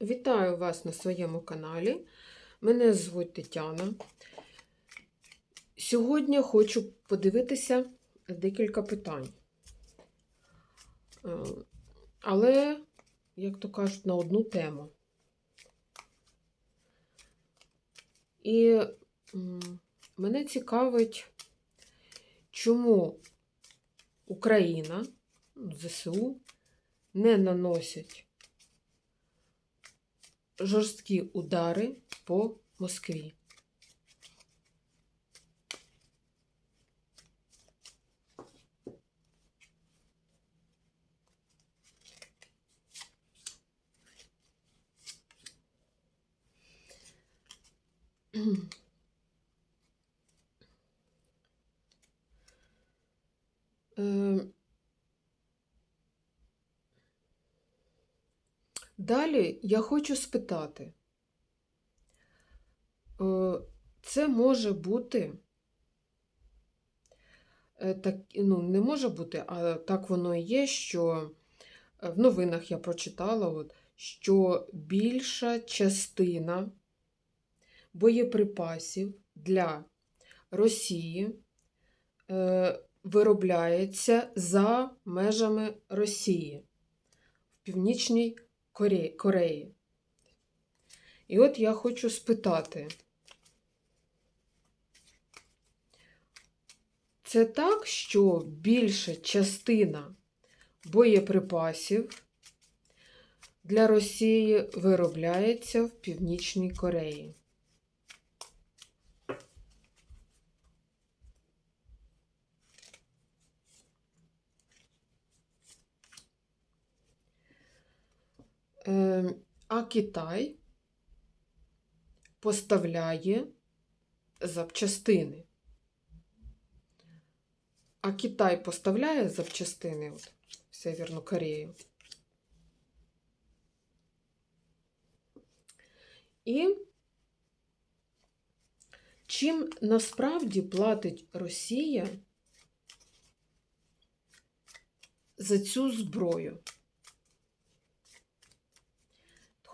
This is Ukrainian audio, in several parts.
Вітаю вас на своєму каналі. Мене звуть Тетяна. Сьогодні хочу подивитися декілька питань. Е, Але, як то кажуть, на одну тему. І мене цікавить, чому Україна, ну, ЗСУ, не наносять жорсткі удари по Москві. Е, Далі я хочу спитати, е, це може бути, е, так, ну, не може бути, а так воно і є, що е, в новинах я прочитала, от, що більша частина боєприпасів для Росії е, виробляється за межами Росії в Північній Коре- Кореї. І от я хочу спитати, це так, що більша частина боєприпасів для Росії виробляється в Північній Кореї? А Китай поставляє запчастини. А Китай поставляє запчастини от, в Северну Корею. І чим насправді платить Росія за цю зброю?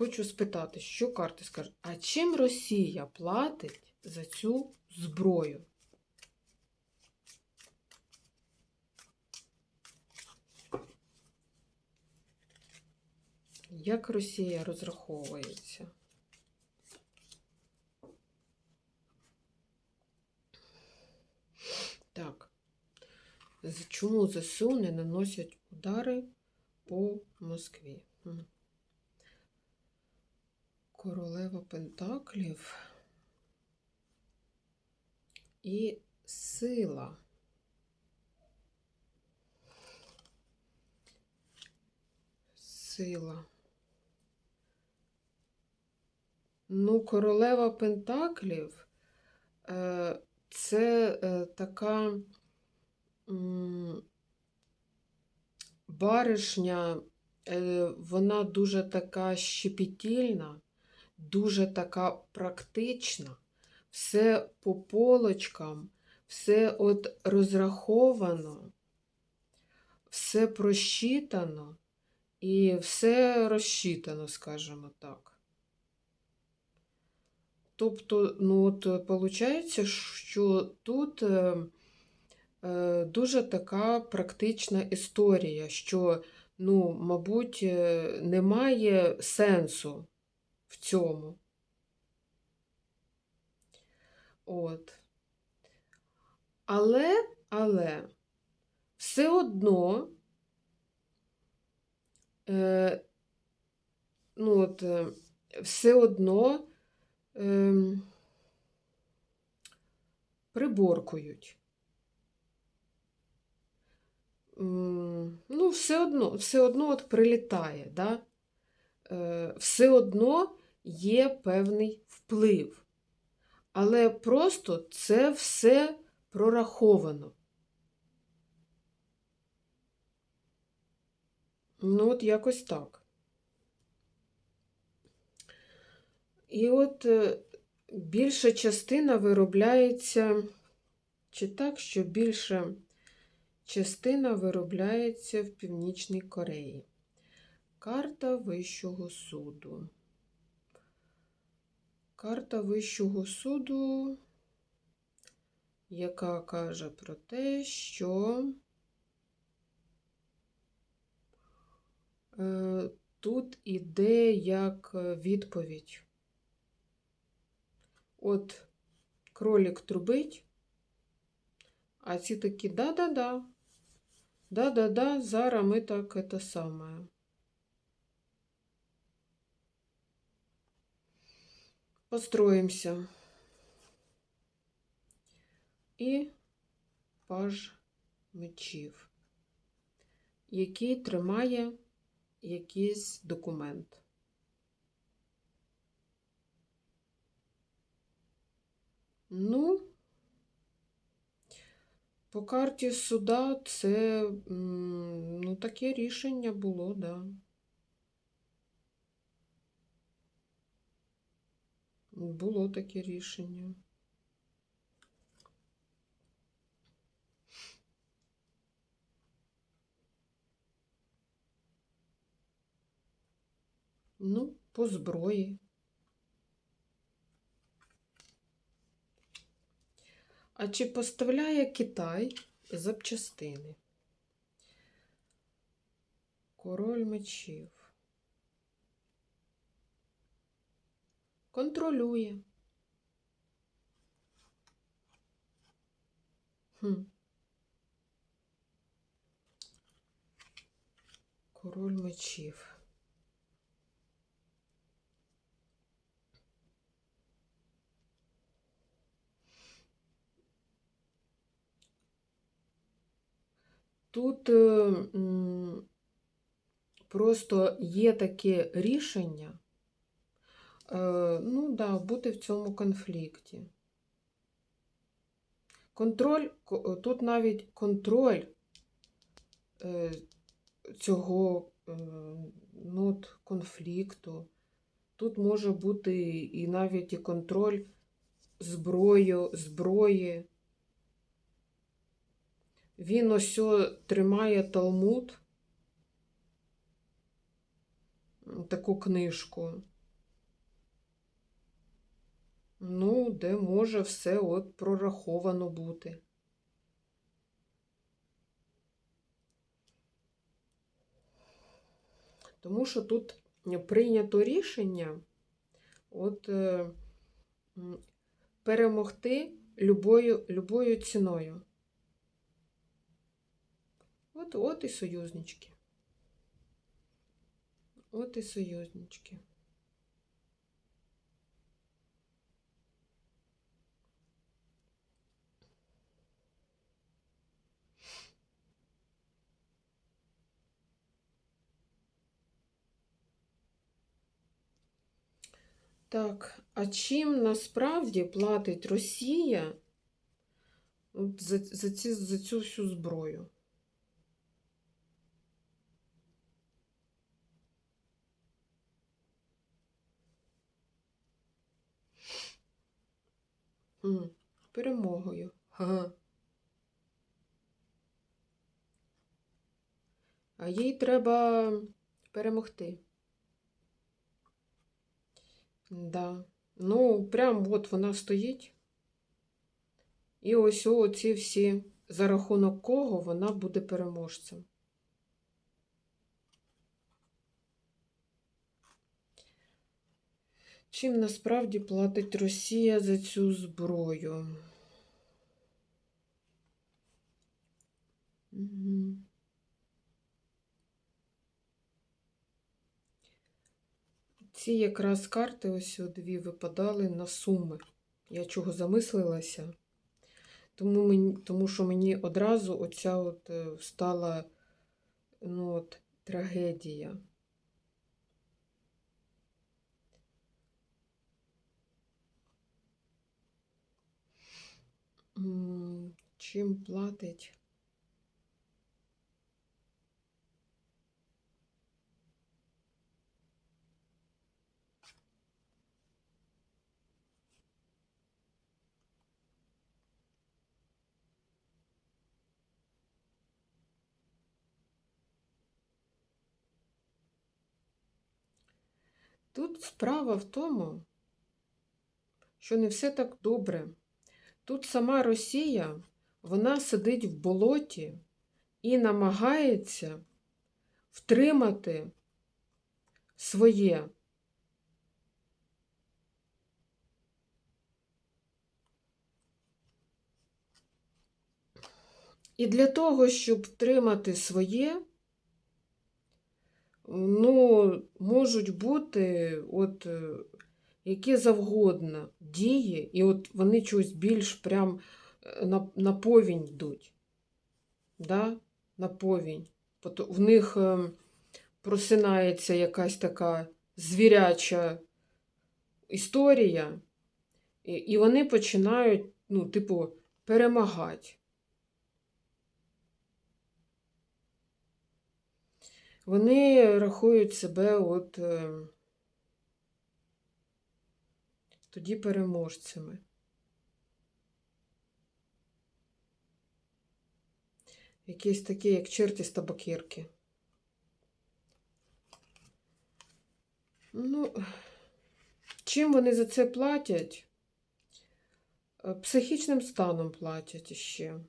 Хочу спитати, що карти скажуть, а чим Росія платить за цю зброю? Як Росія розраховується? Так. Чому ЗСУ не наносять удари по Москві? Королева Пентаклів і сила. Сила. Ну, королева Пентаклів е, це е, така баришня, е, вона дуже така щепетільна дуже така практична, все по полочкам, все от розраховано, все просчитано і все розчитано, скажімо так. Тобто, ну от виходить, що тут е, е, дуже така практична історія, що, ну, мабуть, е, немає сенсу в цьому. От. Але, але, все одно, е, ну от, е, все одно е, приборкують. Ну, все одно, все одно от прилітає, да? Е, все одно є певний вплив. Але просто це все прораховано. Ну, от якось так. І от е, більша частина виробляється, чи так, що більша частина виробляється в Північній Кореї. Карта Вищого суду. Карта Вищого суду, яка каже про те, що е, тут іде як е, відповідь. От кролик трубить, а ці такі да-да-да. Да-да-да, зараз ми так це саме. Построїмося. І паж мечів, який тримає якийсь документ. Ну, по карті суда це ну, таке рішення було, да. Було таке рішення. Ну, по зброї. А чи поставляє Китай запчастини? Король мечів. Контролює. Хм. Король мечів. Тут е, просто є таке рішення, ну да, бути в цьому конфлікті. Контроль, тут навіть контроль е, цього е, ну, от, конфлікту. Тут може бути і навіть і контроль зброю, зброї. Він ось тримає Талмуд, таку книжку. Ну, де може все от прораховано бути. Тому що тут прийнято рішення от е, перемогти любою, любою ціною. От, от і союзнички. От і союзнички. Так, а чим насправді платить Росія за, за, ці, за цю всю зброю? Перемогою. Ага. А їй треба перемогти. Да. Ну, прям от вона стоїть. І ось оці всі, за рахунок кого вона буде переможцем. Чим насправді платить Росія за цю зброю? Угу. Ці якраз карти ось дві випадали на суми. Я чого замислилася. Тому, мені, тому що мені одразу оця от е, стала ну, от, трагедія. Чим платить? Тут справа в тому, що не все так добре. Тут сама Росія, вона сидить в болоті і намагається втримати своє. І для того, щоб втримати своє, ну, можуть бути от е, які завгодно дії, і от вони чогось більш прям е, на, на повінь йдуть. Да? На повінь. В них е, просинається якась така звіряча історія, і вони починають, ну, типу, перемагати. Вони рахують себе от е, тоді переможцями. Якісь такі, як черті з табакерки. Ну, чим вони за це платять? Е, Психічним станом платять іще.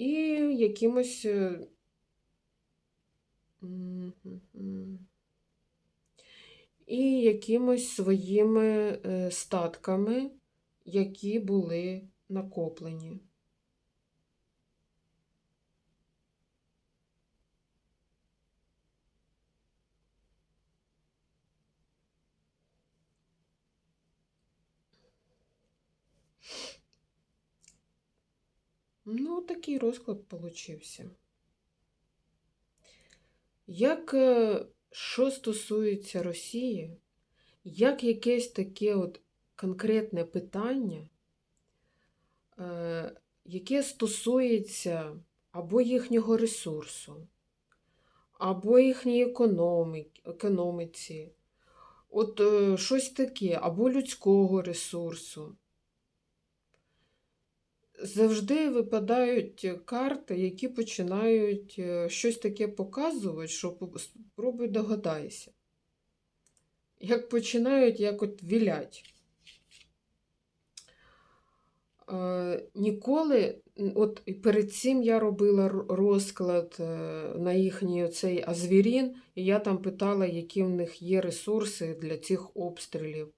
І якимось. е. І якимось своїми е, статками, які були накоплені. Ну, такий розклад получився. Як е, що стосується Росії, як якесь таке от конкретне питання, е, яке стосується або їхнього ресурсу, або їхньої економіці, от е, щось таке, або людського ресурсу. Завжди випадають карти, які починають е, щось таке показувати, що спробуй догадайся. Як починають як от вілять. Е, ніколи, от перед цим я робила розклад е, на їхній оцей Азвірін, і я там питала, які в них є ресурси для цих обстрілів.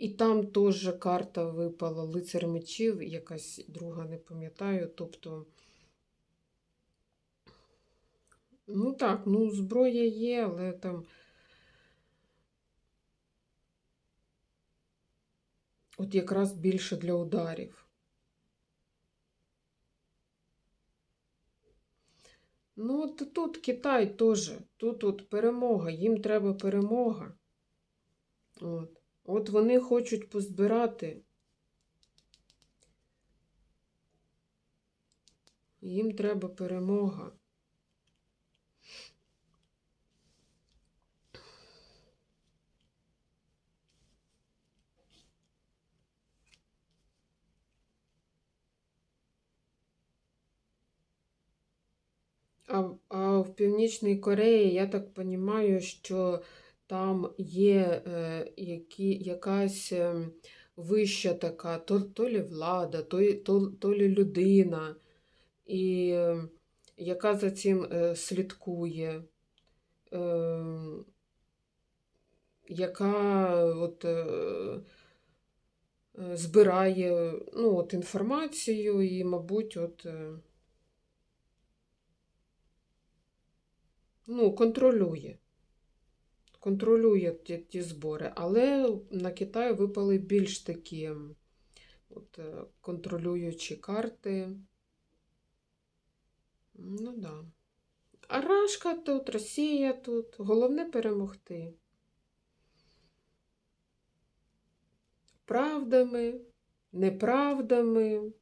І там теж карта випала лицар мечів, якась друга, не пам'ятаю. Тобто, ну так, ну, зброя є, але там. От якраз більше для ударів. Ну, от тут Китай теж. Тут от перемога, їм треба перемога. От. От вони хочуть позбирати. Їм треба перемога. А, а в Північній Кореї, я так розумію, що там є е, які, якась е, вища така, то, то лі влада, то, то, то лі людина, і е, яка за цим е, слідкує, е, яка от, е, збирає ну, от, інформацію і, мабуть, от. ну, контролює. Контролює ті, ті збори. Але на Китай випали більш такі от, е, контролюючі карти. Ну да. А Рашка тут, Росія тут. Головне перемогти. Правдами, неправдами.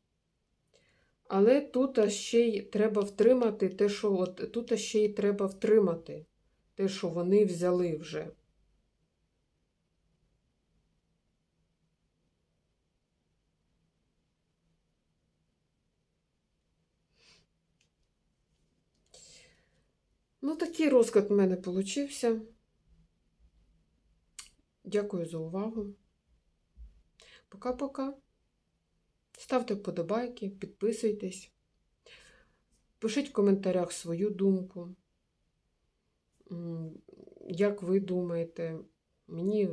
Але тут ще й треба втримати те, що от тут ще й треба втримати те, що вони взяли вже. Ну, такий розклад в мене получився. Дякую за увагу. Пока-пока. Ставте вподобайки, підписуйтесь. Пишіть в коментарях свою думку. Як ви думаєте, мені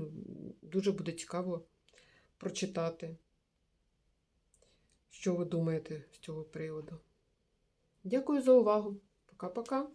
дуже буде цікаво прочитати, що ви думаєте з цього приводу. Дякую за увагу. Пока-пока.